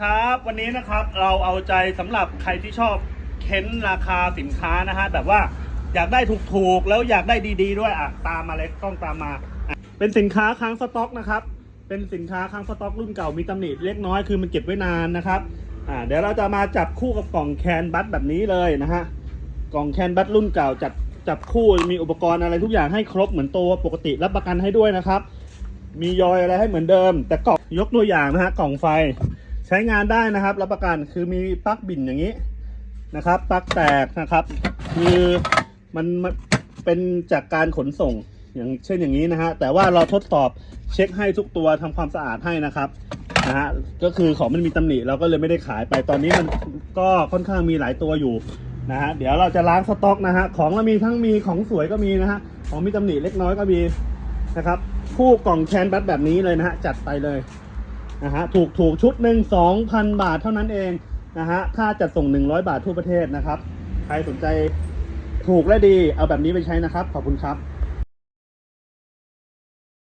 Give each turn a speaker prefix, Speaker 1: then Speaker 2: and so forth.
Speaker 1: ครับวันนี้นะครับเราเอาใจสำหรับใครที่ชอบเค้นราคาสินค้านะฮะแบบว่าอยากได้ถูกๆแล้วอยากได้ดีๆด้วยอะตามมาเลยกล้องตามมา เป็นสินค้าค้างสต็อกนะครับ เป็นสินค้าค้างสต็อกรุ่นเก่ามีตำหนิเล็กน้อยคือมันเก็บไว้นานนะครับอ่าเดี๋ยวเราจะมาจับคู่กับกล่องแคนบัตแบบนี้เลยนะฮะกล่องแคนบัตรุ่นเก่าจับจับคู่มีอุปกรณ์อะไรทุกอย่างให้ครบเหมือนตัวปกติรับประกันให้ด้วยนะครับ มียอยอะไรให้เหมือนเดิม แต่กล่องยกตัวอย่างนะฮะกล่องไฟ ใช้งานได้นะครับ รับประกันคือมีปลั๊กบินอย่างนี้นะครับปลั๊กแตกนะครับ คือมันเป็นจากการขนส่งอย่างเช่นอย่างนี้นะฮะแต่ว่าเราทดสอบเช็คให้ทุกตัวทำความสะอาดให้นะครับนะฮะก็คือของมันมีตำหนิเราก็เลยไม่ได้ขายไปตอนนี้มันก็ค่อนข้างมีหลายตัวอยู่นะฮะเดี๋ยวเราจะล้างสต็อกนะฮะของเรามีทั้งมีของสวยก็มีนะฮะของมีตำหนิเล็กน้อยก็มีนะครับคู่กล่องแคนบัตแบบนี้เลยนะฮะจัดไปเลย นะฮะถูกถูกชุดหนึ่งสองพันบาทเท่านั้นเองนะฮะค่าจัดส่ง 100 บาททั่วประเทศนะครับ ใครสนใจถูกและดีเอาแบบนี้ไปใช้นะครับ ขอบคุณครับ